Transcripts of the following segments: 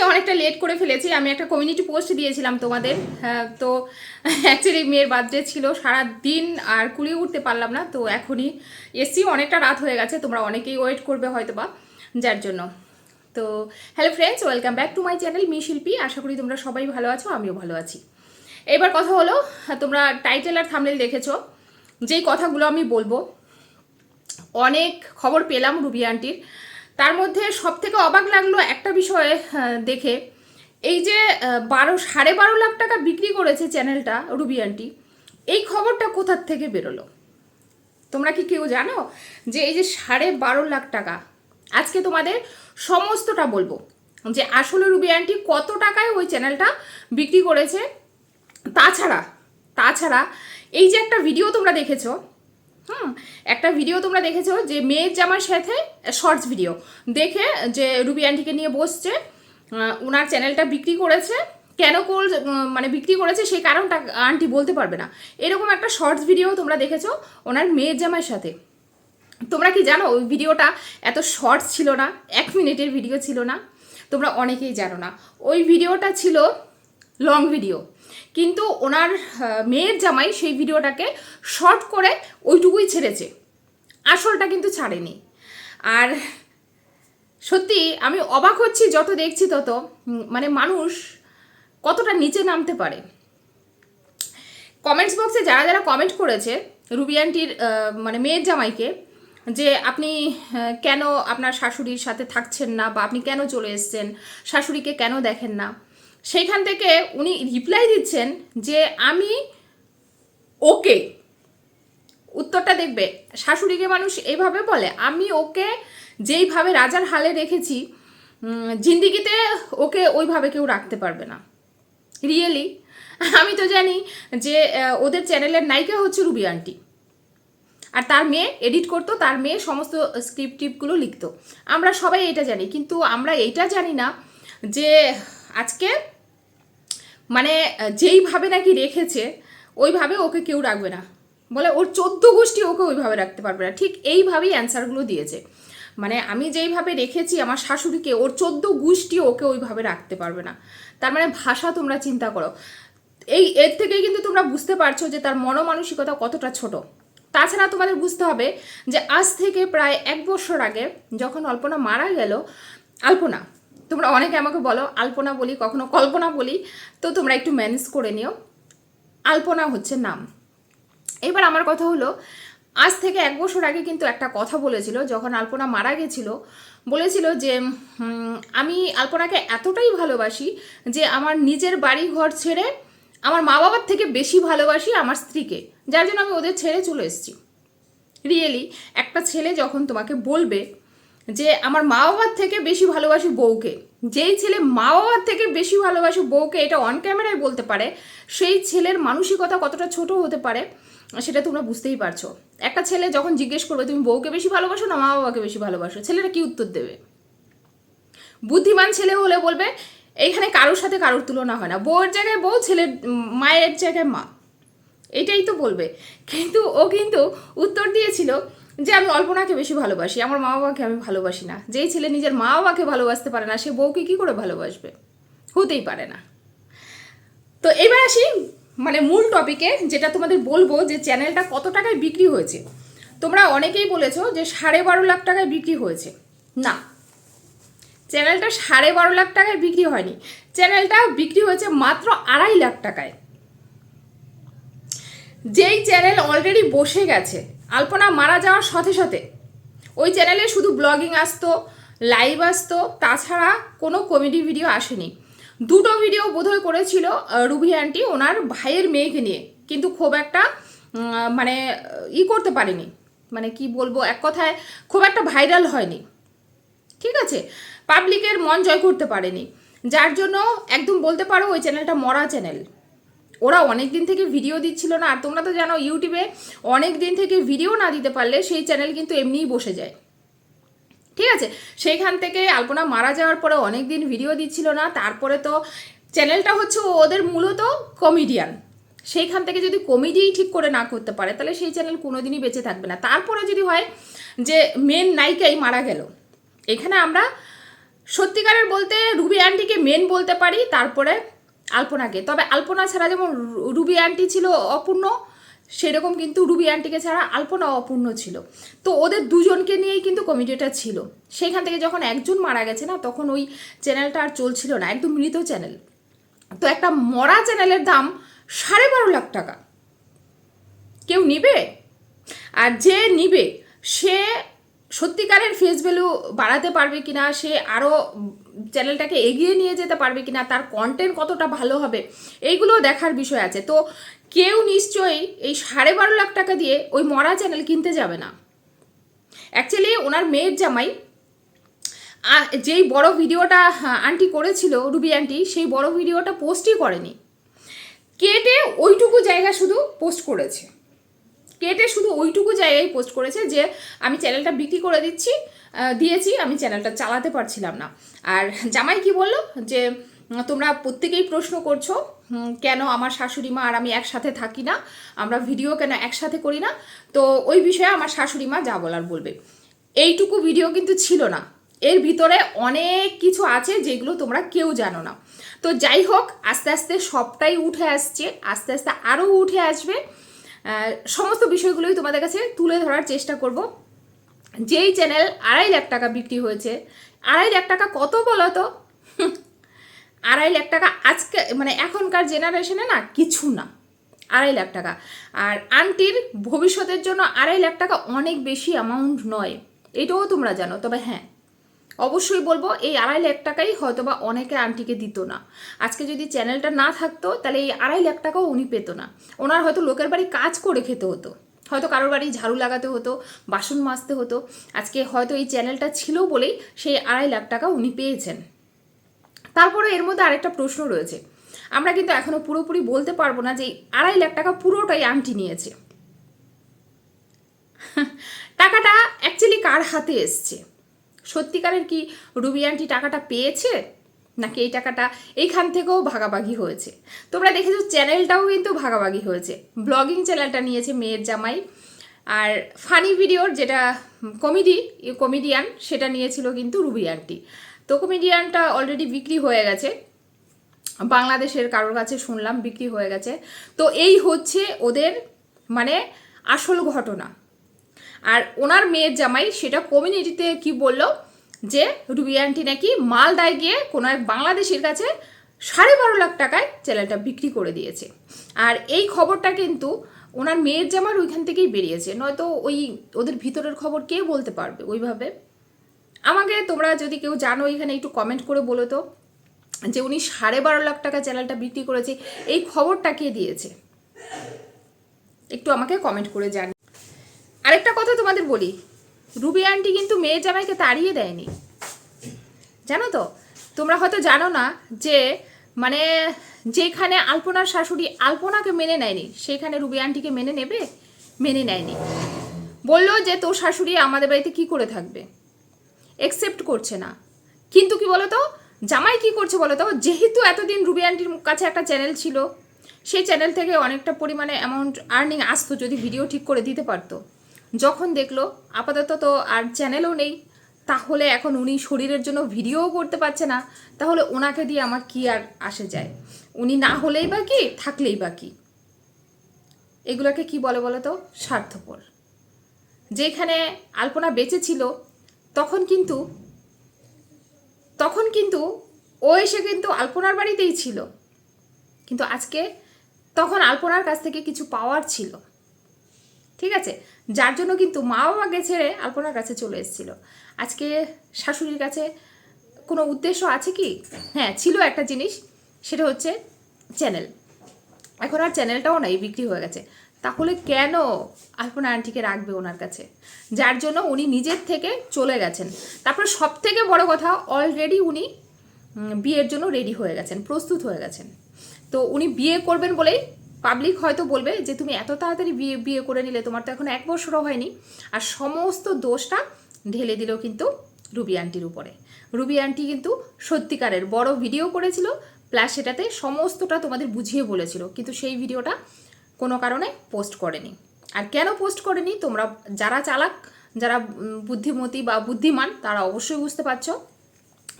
আজকে অনেকটা লেট করে ফেলেছি আমি একটা কমিউনিটি পোস্ট দিয়েছিলাম তোমাদের। হ্যাঁ, তো অ্যাকচুয়ালি মেয়ের বার্থডে ছিল সারা দিন আর কুড়িয়ে উঠতে পারলাম না। তো এখনই এসছি অনেকটা রাত হয়ে গেছে। তোমরা অনেকেই ওয়েট করবে হয়তো বা যার জন্য। তো hello friends welcome back to my channel me Shilpi. আশা করি তোমরা সবাই ভালো আছো আমিও ভালো আছি। এবার কথা হলো তোমরা টাইটেল আর থামনেল দেখেছ। যেই কথাগুলো আমি বলব অনেক খবর পেলাম রুবি আন্টির তার মধ্যে সব থেকে অবাক লাগল একটা বিষয়ে দেখে। এই যে বারো, সাড়ে বারো লাখ টাকা বিক্রি করেছে চ্যানেলটা রুবি আন্টি, এই খবরটা কোথার থেকে বেরোলো? তোমরা কি কেউ জানো যে এই যে সাড়ে বারো লাখ টাকা, আজকে তোমাদের সমস্তটা বলব যে আসলে রুবি আন্টি কত টাকায় ওই চ্যানেলটা বিক্রি করেছে? তাছাড়া তাছাড়া এই যে একটা ভিডিও তোমরা দেখেছ হুম, একটা ভিডিও তোমরা দেখেছ যে মেয়ের জামার সাথে শর্টস ভিডিও দেখে যে রুবি আন্টিকে নিয়ে বসছে ওনার চ্যানেলটা বিক্রি করেছে। কেন কোল মানে বিক্রি করেছে সেই কারণটা আন্টি বলতে পারবে না। এরকম একটা শর্টস ভিডিও তোমরা দেখেছ ওনার মেয়ের জামার সাথে। তোমরা কি জানো, ওই ভিডিওটা এত শর্টস ছিল না, এক মিনিটের ভিডিও ছিল না? তোমরা অনেকেই জানো না। ওই ভিডিওটা ছিল লং ভিডিও কিন্তু ওনার মেয়ের জামাই সেই ভিডিওটাকে শর্ট করে ওইটুকুই ছেড়েছে। আসলটা কিন্তু ছাড়েনি। আর সত্যি আমি অবাক হচ্ছি, যত দেখছি তত মানে মানুষ কতটা নিচে নামতে পারে। কমেন্টস বক্সে যারা যারা কমেন্ট করেছে রুবি আন্টির মানে মেয়ের জামাইকে, যে আপনি কেন আপনার শাশুড়ির সাথে থাকছেন না বা আপনি কেন চলে এসছেন, শাশুড়িকে কেন দেখেন না সেইখান থেকে উনি রিপ্লাই দিচ্ছেন যে আমি ওকে, উত্তরটা দেখবে, শাশুড়িকে মানুষ এইভাবে বলে, আমি ওকে যেইভাবে রাজার হালে রেখেছি জিন্দিগিতে ওকে ওইভাবে কেউ রাখতে পারবে না। রিয়েলি আমি তো জানি যে ওদের চ্যানেলের নায়িকা হচ্ছে রুবি আন্টি। আর তার মেয়ে এডিট করতো, তার মেয়ে সমস্ত স্ক্রিপ্ট টিপগুলো লিখতো। আমরা সবাই এটা জানি, কিন্তু আমরা এইটা জানি না যে আজকে মানে যেইভাবে নাকি রেখেছে, ওইভাবে ওকে কেউ রাখবে না। বলে ওর চোদ্দ গোষ্ঠী ওকে ওইভাবে রাখতে পারবে না। ঠিক এইভাবেই অ্যান্সারগুলো দিয়েছে। মানে আমি যেইভাবে রেখেছি আমার শাশুড়িকে, ওর চোদ্দ গোষ্ঠী ওকে ওইভাবে রাখতে পারবে না। তার মানে ভাষা তোমরা চিন্তা করো। এই, এর থেকেই কিন্তু তোমরা বুঝতে পারছ যে তার মনোমানসিকতা কতটা ছোট। তাছাড়া তোমাদের বুঝতে হবে যে আজ থেকে প্রায় এক বছর আগে যখন অল্পনা মারা গেল, আলপনা তোমরা অনেকে আমাকে বলো, আলপনা বলি, কখনো কল্পনা বলি, তো তোমরা একটু ম্যানেজ করে নিও। আলপনা হচ্ছে নাম। এবার আমার কথা হলো, আজ থেকে এক বছর আগে কিন্তু একটা কথা বলেছিল, যখন আলপনা মারা গেছিল, বলেছিল যে আমি আলপনাকে এতটাই ভালোবাসি যে আমার নিজের বাড়ি ঘর ছেড়ে আমার মা বাবার থেকে বেশি ভালোবাসি আমার স্ত্রীকে। যার জন্য আমি ওদের ছেড়ে চলে এসেছি। রিয়েলি একটা ছেলে যখন তোমাকে বলবে যে আমার মা বাবার থেকে বেশি ভালোবাসি বউকে। যেই ছেলে মা বাবার থেকে বেশি ভালোবাসি বউকে, এটা অন ক্যামেরায় বলতে পারে, সেই ছেলের মানসিকতা কতটা ছোট হতে পারে, সেটা তোমরা বুঝতেই পারছ। একটা ছেলে যখন জিজ্ঞেস করবে, তুমি বউকে বেশি ভালোবাসো না মা বাবাকে বেশি ভালোবাসো? ছেলেরা কি উত্তর দেবে? বুদ্ধিমান ছেলে হলে বলবে, এইখানে কারোর সাথে কারোর তুলনা হয় না। বউয়ের জায়গায় বউ, ছেলের, মায়ের জায়গায় মা। এটাই তো বলবে। কিন্তু ও কিন্তু উত্তর দিয়েছিল যে আমি অল্পনাকে বেশি ভালোবাসি, আমার মা বাবাকে আমি ভালোবাসি না। যেই ছেলে নিজের মা বাবাকে ভালোবাসতে পারে না, সে বউকে কি করে ভালোবাসবে? হতেই পারে না। তো এবার আসি মানে মূল টপিকে যেটা তোমাদের বলব যে চ্যানেলটা কত টাকায় বিক্রি হয়েছে। তোমরা অনেকেই বলেছ যে সাড়ে বারো লাখ টাকায় বিক্রি হয়েছে। না। চ্যানেলটা সাড়ে বারো লাখ টাকায় বিক্রি হয়নি। চ্যানেলটা বিক্রি হয়েছে মাত্র আড়াই লাখ টাকায়। যেই চ্যানেল অলরেডি বসে গেছে আলপনা মারা যাওয়ার সাথে সাথে ওই চ্যানেলে শুধু ব্লগিং আসতো, লাইভ আসতো, তাছাড়া কোনো কমেডি ভিডিও আসেনি। দুটো ভিডিও বোধহয় করেছিল রুবি আন্টি ওনার ভাইয়ের মেয়েকে নিয়ে। কিন্তু খুব একটা মানে ই করতে পারেনি। মানে কি বলব, এক কথায় খুব একটা ভাইরাল হয়নি। ঠিক আছে? পাবলিকের মন জয় করতে পারেনি। যার জন্য একদম বলতে পারো ওই চ্যানেলটা মরা চ্যানেল ওরা অনেক দিন থেকে ভিডিও দিচ্ছিল না। আর তোমরা তো জানো, ইউটিউবে অনেক দিন থেকে ভিডিও না দিতে পারলে সেই চ্যানেল কিন্তু এমনিই বসে যায়। ঠিক আছে? সেইখান থেকে আলপনা মারা যাওয়ার পরে অনেক দিন ভিডিও দিচ্ছিল না। তারপরে তো চ্যানেলটা হচ্ছে ওদের মূলত কমেডিয়ান সেইখান থেকে যদি কমেডি ঠিক করে না করতে পারে, তাহলে সেই চ্যানেল কোনোদিনই বেঁচে থাকবে না। তারপরে যদি হয় যে মেন নায়িকাই মারা গেল, এখানে আমরা সত্যিকারের বলতে রুবি আন্টিকে মেন বলতে পারি। তারপরে আলপনাকে তবে আলপনা ছাড়া যেমন রুবি আন্টি ছিল অপূর্ণ, সেরকম কিন্তু রুবি আন্টিকে ছাড়া আলপনা অপূর্ণ ছিল। তো ওদের দুজনকে নিয়েই কিন্তু কমিটিটা ছিল। সেখান থেকে যখন একজন মারা গেছে না, তখন ওই চ্যানেলটা আর চলছিল না, একদম মৃত চ্যানেল। তো একটা মরা চ্যানেলের দাম সাড়ে বারো লাখ টাকা। কেউ নিবে? আর যে নিবে, সে সত্যিকারের ফেস ভ্যালু বাড়াতে পারবে কিনা সে আরও চ্যানেলটাকে এগিয়ে নিয়ে যেতে পারবে কিনা তার কন্টেন্ট কতটা ভালো হবে এইগুলো দেখার বিষয় আছে। তো কেউ নিশ্চয়ই এই সাড়ে বারো লাখ টাকা দিয়ে ওই মরা চ্যানেল কিনতে যাবে না। অ্যাকচুয়ালি ওনার মেয়ের জামাই যেই বড় ভিডিওটা হ্যাঁ, আন্টি করেছিল রুবি আন্টি সেই বড় ভিডিওটা পোস্টই করেনি। কেটে ওইটুকু জায়গা শুধু পোস্ট করেছে। কেটে শুধু ওইটুকু জায়গায় পোস্ট করেছে যে, আমি চ্যানেলটা বিক্রি করে দিচ্ছি দিয়েছি, আমি চ্যানেলটা চালাতে পারছিলাম না। আর জামাই কি বলল? যে, তোমরা প্রত্যেকেই প্রশ্ন করছ কেন আমার শাশুড়ি মা আর আমি একসাথে থাকি না? আমরা ভিডিও কেন একসাথে করি না? তো ওই বিষয়ে আমার শাশুড়ি মা যা বলার বলবে। এইটুকু ভিডিও কিন্তু ছিল না। এর ভিতরে অনেক কিছু আছে যেগুলো তোমরা কেউ জানো না। তো যাই হোক, আস্তে আস্তে সবটাই উঠে আসছে, আস্তে আস্তে আরও উঠে আসবে। সমস্ত বিষয়গুলোই তোমাদের কাছে তুলে ধরার চেষ্টা করব। যেই চ্যানেল আড়াই লাখ টাকা বিক্রি হয়েছে, আড়াই লাখ টাকা কত বলো তো? আড়াই লাখ টাকা আজকে মানে এখনকার জেনারেশনে না কিছু না, আড়াই লাখ টাকা। আর আন্টির ভবিষ্যতের জন্য আড়াই লাখ টাকা অনেক বেশি অ্যামাউন্ট নয়, এটাও তোমরা জানো, তবে হ্যাঁ অবশ্যই বলব, এই আড়াই লাখ টাকাই হয়তোবা অনেকে আন্টিকে দিত না। আজকে যদি চ্যানেলটা না থাকতো, তাহলে এই আড়াই লাখ টাকাও উনি পেত না। ওনার হয়তো লোকের বাড়ি কাজ করে খেতে হতো। হয়তো কারোর বাড়ি ঝাড়ু লাগাতে হতো, বাসন মাজতে হতো। আজকে হয়তো এই চ্যানেলটা ছিল বলেই সেই আড়াই লাখ টাকা উনি পেয়েছেন। তারপরে এর মধ্যে আরেকটা প্রশ্ন রয়েছে। আমরা কিন্তু এখনও পুরোপুরি বলতে পারব না যে আড়াই লাখ টাকা পুরোটাই আন্টি নিয়েছে। টাকাটা অ্যাকচুয়ালি কার হাতে এসছে? সত্যিকারের কি রুবি আন্টি টাকাটা পেয়েছে? নাকি এই টাকাটা এইখান থেকেও ভাগাভাগি হয়েছে? তোমরা দেখেছ চ্যানেলটাও কিন্তু ভাগাভাগি হয়েছে। ব্লগিং চ্যানেলটা নিয়েছে মেয়ের জামাই। আর ফানি ভিডিওর যেটা কমেডি কমেডিয়ান, সেটা নিয়েছিল কিন্তু রুবি আন্টি। তো কমেডিয়ানটা অলরেডি বিক্রি হয়ে গেছে। বাংলাদেশের কারোর কাছে শুনলাম বিক্রি হয়ে গেছে। তো এই হচ্ছে ওদের মানে আসল ঘটনা। আর ওনার মেয়ের জামাই সেটা কমিউনিটিতে কি বলল যে, রুবি আন্টি নাকি মালদায় গিয়ে কোনো এক বাংলাদেশের কাছে সাড়ে বারো লাখ টাকায় চ্যানেলটা বিক্রি করে দিয়েছে। আর এই খবরটা কিন্তু ওনার মেয়ের জামার ওইখান থেকেই বেরিয়েছে। নয়তো ওই ওদের ভিতরের খবর কে বলতে পারবে ওইভাবে? আমাকে তোমরা যদি কেউ জানো, এখানে একটু কমেন্ট করে বলো তো, যে উনি সাড়ে বারো লাখ টাকা চ্যানেলটা বিক্রি করেছে, এই খবরটা কে দিয়েছে? একটু আমাকে কমেন্ট করে জানি তোমাদের বলি, রুবি আন্টি কিন্তু মেয়ে জামাইকে তাড়িয়ে দেয়নি। জানো তো, তোমরা হয়তো জানো না যে মানে যেখানে আলপনার শাশুড়ি আলপনাকে মেনে নেয়নি, সেখানে রুবি আন্টিকে মেনে নেবে, মেনে নেয়নি। বলল যে, তোর শাশুড়ি আমাদের বাড়িতে কি করে থাকবে? একসেপ্ট করছে না। কিন্তু কি বলতো, জামাই কি করছে বলতো, যেহেতু এতদিন রুবি আন্টির কাছে একটা চ্যানেল ছিল, সেই চ্যানেল থেকে অনেকটা পরিমাণে অ্যামাউন্ট আর্নিং আসতো যদি ভিডিও ঠিক করে দিতে পারতো। যখন দেখল, আপাতত তো আর চ্যানেলও নেই, তাহলে এখন উনি শরীরের জন্য ভিডিওও করতে পারছে না, তাহলে ওনাকে দিয়ে আমার কি আর আসে যায়? উনি না হলেই বা কি, থাকলেই বা কি? এগুলোকে কি বলে বলো তো? স্বার্থপর। যেখানে আলপনা বেঁচে ছিল, তখন কিন্তু তখন কিন্তু ও এসে কিন্তু আলপনার বাড়িতেই ছিল। কিন্তু আজকে তখন আলপনার কাছ থেকে কিছু পাওয়ার ছিল। ঠিক আছে? যার জন্য কিন্তু মা বাবাকে ছেড়ে আলপনার কাছে চলে এসেছিল। আজকে শাশুড়ির কাছে কোনো উদ্দেশ্য আছে কি? হ্যাঁ ছিল একটা জিনিস, সেটা হচ্ছে চ্যানেল। এখন আর চ্যানেলটাও নাই, বিক্রি হয়ে গেছে। তাহলে কেন আলপনা আন্টিকে রাখবে ওনার কাছে? যার জন্য উনি নিজের থেকে চলে গেছেন। তারপর সব থেকে বড় কথা অলরেডি উনি বিয়ের জন্য রেডি হয়ে গেছেন, প্রস্তুত হয়ে গেছেন। তো উনি বিয়ে করবেন বলেই পাবলিক হয়তো বলবে যে তুমি এত তাড়াতাড়ি বিয়ে বিয়ে করে নিলে, তোমার তো এখন এক বছরও হয়নি। আর সমস্ত দোষটা ঢেলে দিল কিন্তু রুবি আন্টির উপরে। রুবি আন্টি কিন্তু সত্যিকারের বড় ভিডিও করেছিল প্লাস সেটাতে সমস্তটা তোমাদের বুঝিয়ে বলেছিল, কিন্তু সেই ভিডিওটা কোনো কারণে পোস্ট করেনি। আর কেন পোস্ট করেনি? তোমরা যারা চালাক, যারা বুদ্ধিমতী বা বুদ্ধিমান, তারা অবশ্যই বুঝতে পারছ।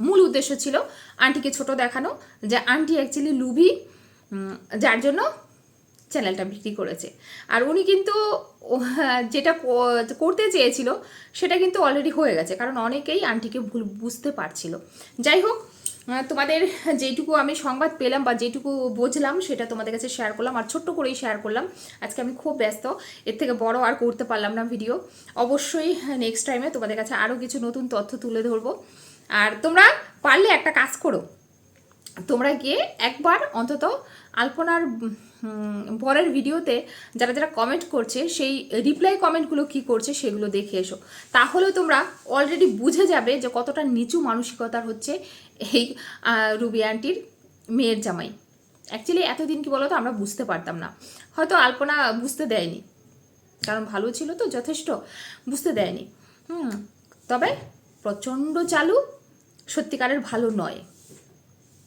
মূল উদ্দেশ্য ছিল আন্টিকে ছোট দেখানো, যে আন্টি অ্যাকচুয়ালি লুভি যার জন্য চ্যানেলটা বিক্রি করেছে। আর উনি কিন্তু যেটা করতে চেয়েছিল, সেটা কিন্তু অলরেডি হয়ে গেছে, কারণ অনেকেই আন্টিকে ভুল বুঝতে পারছিল। যাই হোক তোমাদের যেটুকু আমি সংবাদ পেলাম বা যেটুকু বুঝলাম, সেটা তোমাদের কাছে শেয়ার করলাম, আর ছোট্ট করেই শেয়ার করলাম। আজকে আমি খুব ব্যস্ত, এর থেকে বড় আর করতে পারলাম না ভিডিও অবশ্যই নেক্সট টাইমে তোমাদের কাছে আরও কিছু নতুন তথ্য তুলে ধরবো। আর তোমরা পারলে একটা কাজ করো। তোমরা গিয়ে একবার অন্তত আলপনার বরের ভিডিওতে যারা যারা কমেন্ট করছে, সেই রিপ্লাই কমেন্টগুলো কি করছে সেগুলো দেখে এসো। তাহলে তোমরা অলরেডি বুঝে যাবে যে কতটা নিচু মানসিকতার হচ্ছে এই রুবি আন্টির মেয়ের জামাই। অ্যাকচুয়ালি এতদিন কি বলো তো আমরা বুঝতে পারতাম না। হয়তো আলপনা বুঝতে দেয়নি। কারণ ভালো ছিল তো, যথেষ্ট। বুঝতে দেয়নি। হুম, তবে প্রচণ্ড চালু, সত্যিকারের ভালো নয়।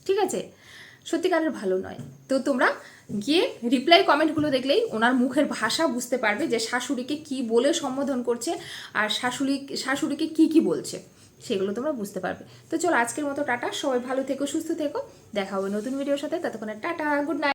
ঠিক আছে? সত্যিকারের ভালো নয়। তো তোমরা গিয়ে রিপ্লাই কমেন্টগুলো দেখলেই ওনার মুখের ভাষা বুঝতে পারবে যে শাশুড়িকে কি বলে সম্বোধন করছে আর শাশুড়ি, শাশুড়িকে কি কি বলছে, সেগুলো তোমরা বুঝতে পারবে। তো চলো আজকের মতো টাটা, সবাই ভালো থেকো, সুস্থ থেকো, দেখা হবে নতুন ভিডিওর সাথে, ততক্ষণে টাটা গুড নাইট